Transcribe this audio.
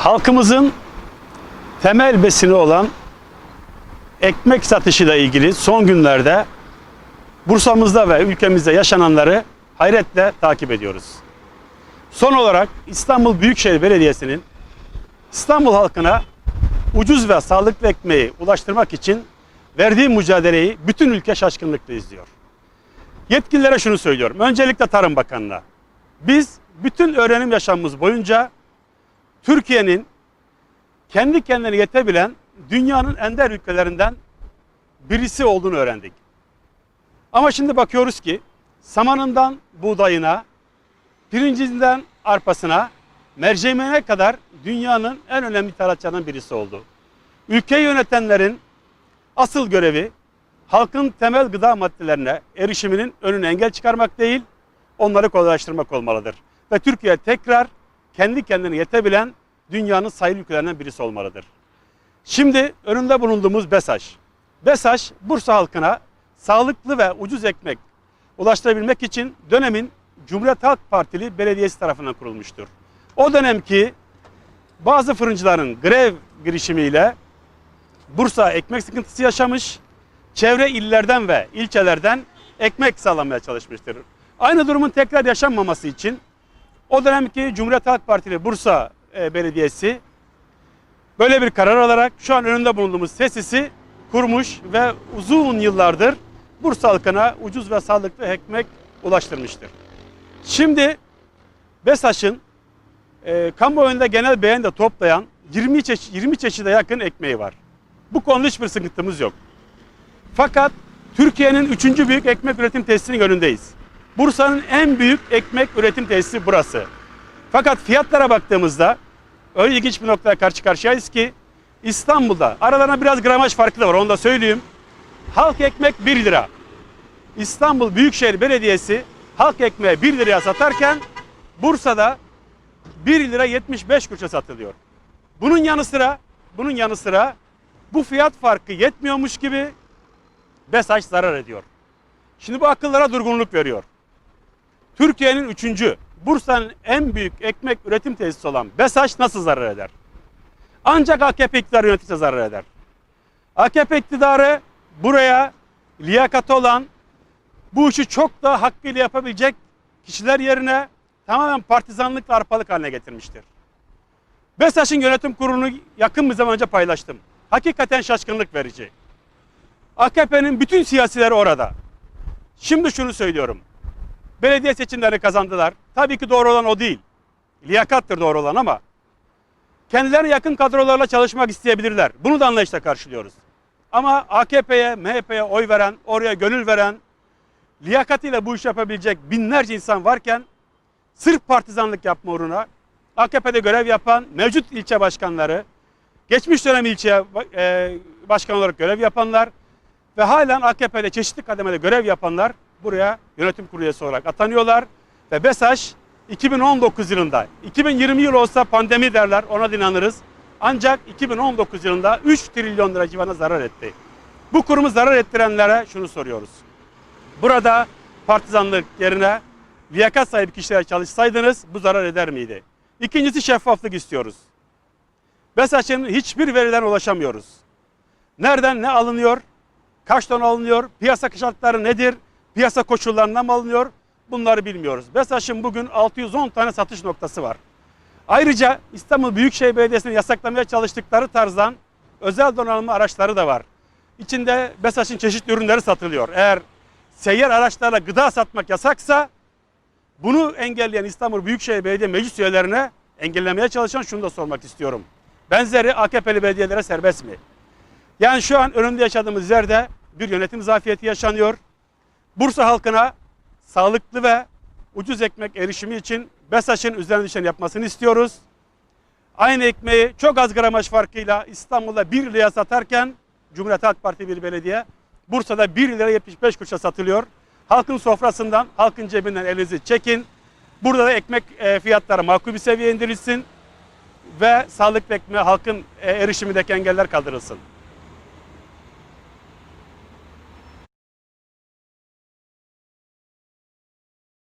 Halkımızın temel besini olan ekmek satışıyla ilgili son günlerde Bursa'mızda ve ülkemizde yaşananları hayretle takip ediyoruz. Son olarak İstanbul Büyükşehir Belediyesi'nin İstanbul halkına ucuz ve sağlıklı ekmeği ulaştırmak için verdiği mücadeleyi bütün ülke şaşkınlıkla izliyor. Yetkililere şunu söylüyorum. Öncelikle Tarım Bakanı'na. Biz bütün öğrenim yaşamımız boyunca Türkiye'nin kendi kendine yetebilen dünyanın ender ülkelerinden birisi olduğunu öğrendik. Ama şimdi bakıyoruz ki samanından buğdayına, pirincinden arpasına, mercimeğine kadar dünyanın en önemli ithalatçılarından birisi oldu. Ülkeyi yönetenlerin asıl görevi halkın temel gıda maddelerine erişiminin önüne engel çıkarmak değil, onları kolaylaştırmak olmalıdır. Ve Türkiye tekrar kendi kendine yetebilen dünyanın sayılı ülkelerinden birisi olmalıdır. Şimdi önünde bulunduğumuz BESAŞ. BESAŞ Bursa halkına sağlıklı ve ucuz ekmek ulaştırabilmek için dönemin Cumhuriyet Halk Partili belediyesi tarafından kurulmuştur. O dönemki bazı fırıncıların grev girişimiyle Bursa ekmek sıkıntısı yaşamış, çevre illerden ve ilçelerden ekmek sağlamaya çalışmıştır. Aynı durumun tekrar yaşanmaması için o dönemki Cumhuriyet Halk Partili Bursa e, Belediyesi böyle bir karar alarak şu an önünde bulunduğumuz tesisi kurmuş ve uzun yıllardır Bursa halkına ucuz ve sağlıklı ekmek ulaştırmıştır. Şimdi BESAŞ'ın e, kamuoyunda genel beğeni de toplayan 20 çeşit 20 çeşide yakın ekmeği var. Bu konuda hiçbir sıkıntımız yok. Fakat Türkiye'nin üçüncü büyük ekmek üretim tesisinin önündeyiz. Bursa'nın en büyük ekmek üretim tesisi burası. Fakat fiyatlara baktığımızda öyle ilginç bir noktaya karşı karşıyayız ki İstanbul'da aralarında biraz gramaj farkı da var onu da söyleyeyim. Halk ekmek 1 lira. İstanbul Büyükşehir Belediyesi halk ekmeği 1 liraya satarken Bursa'da 1 lira 75 kuruşa satılıyor. Bunun yanı sıra bunun yanı sıra bu fiyat farkı yetmiyormuş gibi BESAŞ zarar ediyor. Şimdi bu akıllara durgunluk veriyor. Türkiye'nin üçüncü, Bursa'nın en büyük ekmek üretim tesisi olan BESAŞ nasıl zarar eder? Ancak AKP iktidarı yönetirse zarar eder. AKP iktidarı buraya liyakati olan, bu işi çok da hakkıyla yapabilecek kişiler yerine tamamen partizanlıkla arpalık haline getirmiştir. BESAŞ'ın yönetim kurulunu yakın bir zaman önce paylaştım. Hakikaten şaşkınlık verici. AKP'nin bütün siyasileri orada. Şimdi şunu söylüyorum. Belediye seçimlerini kazandılar. Tabii ki doğru olan o değil. Liyakattır doğru olan ama kendilerine yakın kadrolarla çalışmak isteyebilirler. Bunu da anlayışla karşılıyoruz. Ama AKP'ye, MHP'ye oy veren, oraya gönül veren, liyakatiyle bu iş yapabilecek binlerce insan varken sırf partizanlık yapma uğruna AKP'de görev yapan mevcut ilçe başkanları, geçmiş dönem ilçe e, başkan olarak görev yapanlar ve halen AKP'de çeşitli kademede görev yapanlar buraya yönetim kurulu olarak atanıyorlar. Ve BESAŞ 2019 yılında, 2020 yıl olsa pandemi derler ona dinanırız. Ancak 2019 yılında 3 trilyon lira civarında zarar etti. Bu kurumu zarar ettirenlere şunu soruyoruz. Burada partizanlık yerine liyakat sahibi kişilere çalışsaydınız bu zarar eder miydi? İkincisi şeffaflık istiyoruz. BESAŞ'ın hiçbir veriden ulaşamıyoruz. Nereden ne alınıyor? Kaç ton alınıyor? Piyasa şartları nedir? Piyasa koşullarından mı alınıyor? Bunları bilmiyoruz. BESAŞ'ın bugün 610 tane satış noktası var. Ayrıca İstanbul Büyükşehir Belediyesi'nin yasaklamaya çalıştıkları tarzdan özel donanımlı araçları da var. İçinde BESAŞ'ın çeşitli ürünleri satılıyor. Eğer seyyar araçlarla gıda satmak yasaksa bunu engelleyen İstanbul Büyükşehir Belediye Meclis üyelerine engellemeye çalışan şunu da sormak istiyorum. Benzeri AKP'li belediyelere serbest mi? Yani şu an önünde yaşadığımız yerde bir yönetim zafiyeti yaşanıyor. Bursa halkına sağlıklı ve ucuz ekmek erişimi için BESAŞ'ın üzerine düşen yapmasını istiyoruz. Aynı ekmeği çok az gramaj farkıyla İstanbul'da 1 liraya satarken Cumhuriyet Halk Partisi bir belediye Bursa'da 1 lira 75 kuruşa satılıyor. Halkın sofrasından, halkın cebinden elinizi çekin. Burada da ekmek e, fiyatları makul bir seviyeye indirilsin ve sağlıklı ekmeğe halkın e, erişimindeki engeller kaldırılsın.